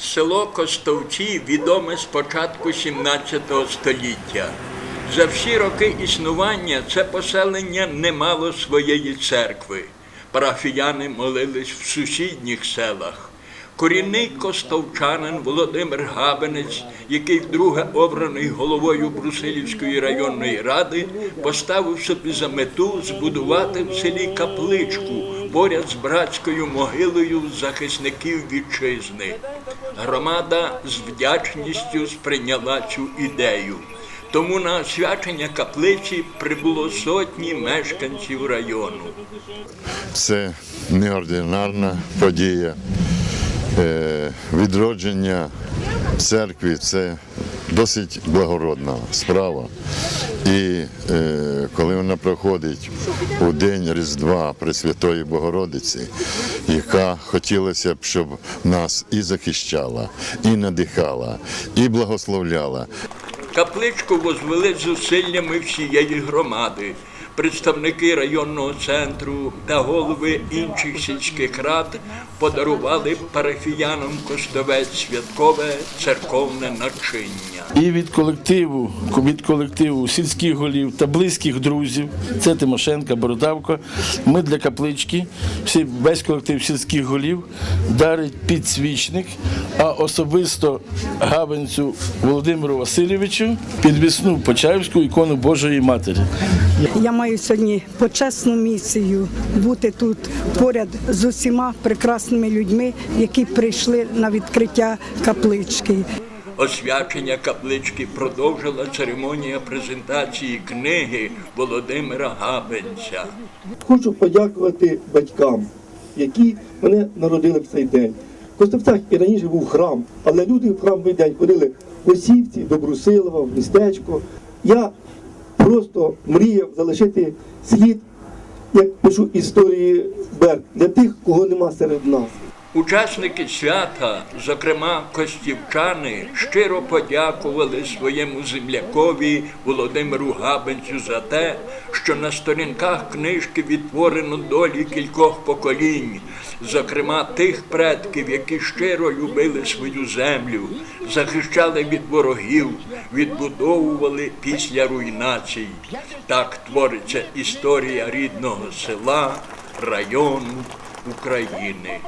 Село Костовці відоме з початку 17 століття. За всі роки існування це поселення не мало своєї церкви. Парафіяни молились в сусідніх селах. Корінний костовчанин Володимир Габенець, який вдруге обраний головою Брусилівської районної ради, поставив собі за мету збудувати в селі капличку поряд з братською могилою захисників вітчизни. Громада з вдячністю сприйняла цю ідею. Тому на освячення каплиці прибуло сотні мешканців району. Це неординарна подія. Е, Відродження церкви це досить благородна справа. І е, коли вона проходить у день Різдва Пресвятої Богородиці, яка хотілося б, щоб нас і захищала, і надихала, і благословляла. Капличку возвели зусиллями всієї громади. Представники районного центру та голови інших сільських рад подарували парафіянам Костовець святкове церковне начиння. І від колективу, від колективу сільських голів та близьких друзів, це Тимошенка, Бородавко. Ми для каплички, всі, весь колектив сільських голів дарить підсвічник, а особисто гавенцю Володимиру Васильовичу підвісну Почаївську ікону Божої Матері. Я маю сьогодні почесну місію бути тут поряд з усіма прекрасними людьми, які прийшли на відкриття каплички. Освячення каплички продовжила церемонія презентації книги Володимира Габенця. Хочу подякувати батькам, які мене народили в цей день. В Костовцях і раніше був храм, але люди в храмовий день ходили в Осівці, до Брусилова, в містечко. Я просто мріяв залишити слід, як пишу історії Берг, для тих, кого нема серед нас. Учасники свята, зокрема костівчани, щиро подякували своєму землякові Володимиру Габенцю за те, що на сторінках книжки відтворено долі кількох поколінь, зокрема тих предків, які щиро любили свою землю, захищали від ворогів, відбудовували після руйнацій. Так твориться історія рідного села, району України.